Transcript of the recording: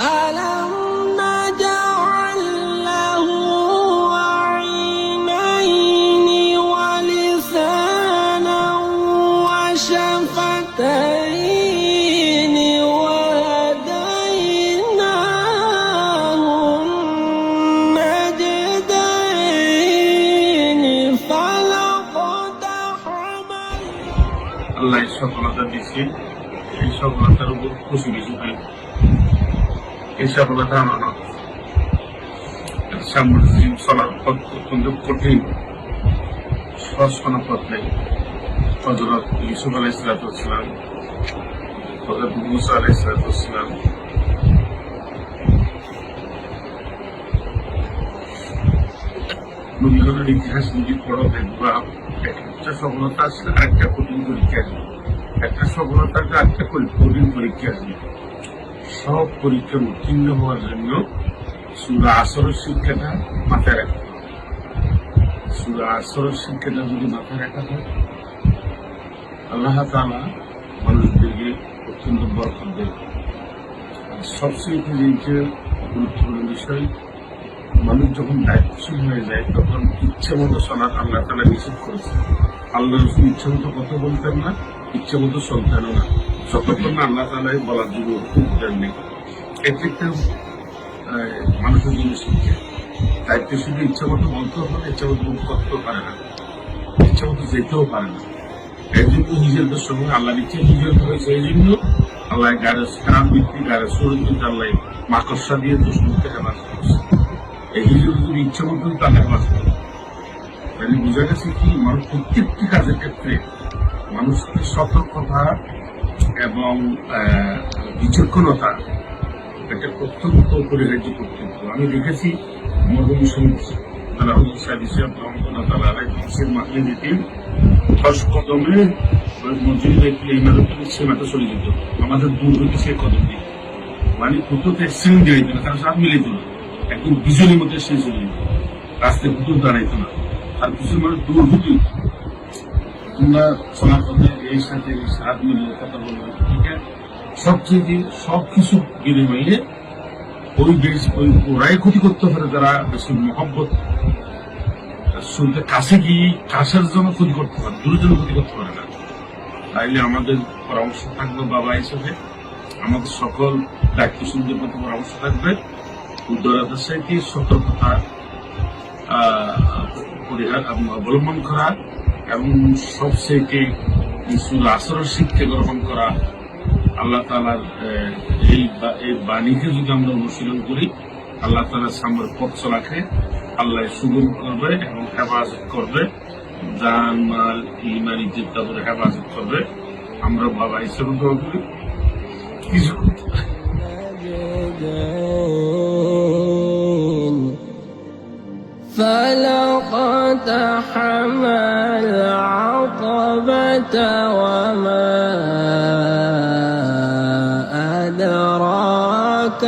ألم نجعل له عينين ولسانا وشفتين وهديناه النجدين فلقتحمل الله يشكرك بسم الله يشكرك رب خشوع এই সফলতা আমার সাম্রাজ্যিক চলার পথ অত্যন্ত কঠিন। সহজ কোনো পথ নেই। হজরত ইউসুফ আলাই সালাতাম হজরত মুসা আলাই সালাতাম নবীগণের ইতিহাস যদি পড়ো দেখবা, একটা সফলতা আসলে আরেকটা কঠিন পরীক্ষা একটা আরেকটা কঠিন পরীক্ষা আসবে। সব পরীক্ষায় উত্তীর্ণ হওয়ার জন্য সুরা আসরের শিক্ষাটা মাথায় রাখতে হবে। সুরা আসরের শিক্ষাটা যদি মাথায় রাখা হয়, আল্লাহ তালা মানুষদেরকে অত্যন্ত বরকত দেবে আর সবচেয়ে যে গুরুত্বপূর্ণ বিষয় মানুষ যখন দায়িত্বশীল হয়ে যায় তখন ইচ্ছে মতো শোনার আল্লাহ তালা নিষেধ করেছে আল্লাহ রসুল ইচ্ছে মতো কথা বলতেন না ইচ্ছে মতো চলতেনও না। যতক্ষণ না আল্লাহ তালাই বলার জন্য নেই। আহ, মানুষের জন্য শিক্ষা। দায়িত্বশীল ইচ্ছে মতো বলতেও পারে ইচ্ছে মতো করতেও পারে না। ইচ্ছে মতো যেতেও পারে না। এই জন্য হিজরতের সময় আল্লাহ ইচ্ছে হিজরত হয়েছে এই জন্য আল্লাহ গাড়ে খারাপ বৃত্তি গাড়ে সুরত আল্লাহ মাকড়সা দিয়ে দুশ্মনকে হেফাজ করছে এই ইচ্ছে মতো তার হেফাজ করে। তাহলে বোঝা গেছে কি, মানুষ প্রত্যেকটি কাজের ক্ষেত্রে মানুষকে সতর্কতা এবং বিচক্ষণতা এটা অত্যন্ত অপরিহার্য কর্তব্য আমি দেখেছি মরহুম শহীদ আলাহুল সাহেব ইসলাম রহমতুল্লাহ তালা বিশ্বের মাহলে দশ কদমে মসজিদ দেখলে ইমারত সীমাতে চলে যেত। আমাদের দূর হইতে সে কদম। দিয়ে মানে কোথাও অ্যাক্সিডেন্ট দিয়ে দিত তার সাথে মিলিত না একদম বিজনের মধ্যে সে চলে যেত রাস্তায় কোথাও দাঁড়াইতো না। আর কিছু মানুষ দূর হইতে তোমরা চলার পথে এই সাথে সাথ মিলিয়ে কথা বলবে। ঠিক আছে? সবচেয়ে সব কিছু বিনিময়ে ওই বেশ ওই ওরাই ক্ষতি করতে পারে যারা বেশি মহব্বত। শুনতে কাছে গিয়ে কাছের জন্য ক্ষতি করতে পারে, দূরের জন্য ক্ষতি করতে পারে না। তাইলে আমাদের পরামর্শ থাকবে বাবা হিসেবে। আমাদের সকল দায়িত্বশীলদের প্রতি পরামর্শ থাকবে। সাথে সতর্কতা পরিহার অবলম্বন করা এবং সবচেয়ে ইসুল আসরের শিক্ষা গ্রহণ করা। আল্লাহ তালার এই এই বাণীকে যদি আমরা অনুশীলন করি, আল্লাহ তালার সামনের পথ চলাকে আল্লাহ সুগম করবে এবং হেফাজত করবে। জান, মাল ইমান ইজ্জত তাদের হেফাজত করবে। আমরা বাবা হিসেবে দোয়া করি। কিছু فلقتحم العقبة وما أدراك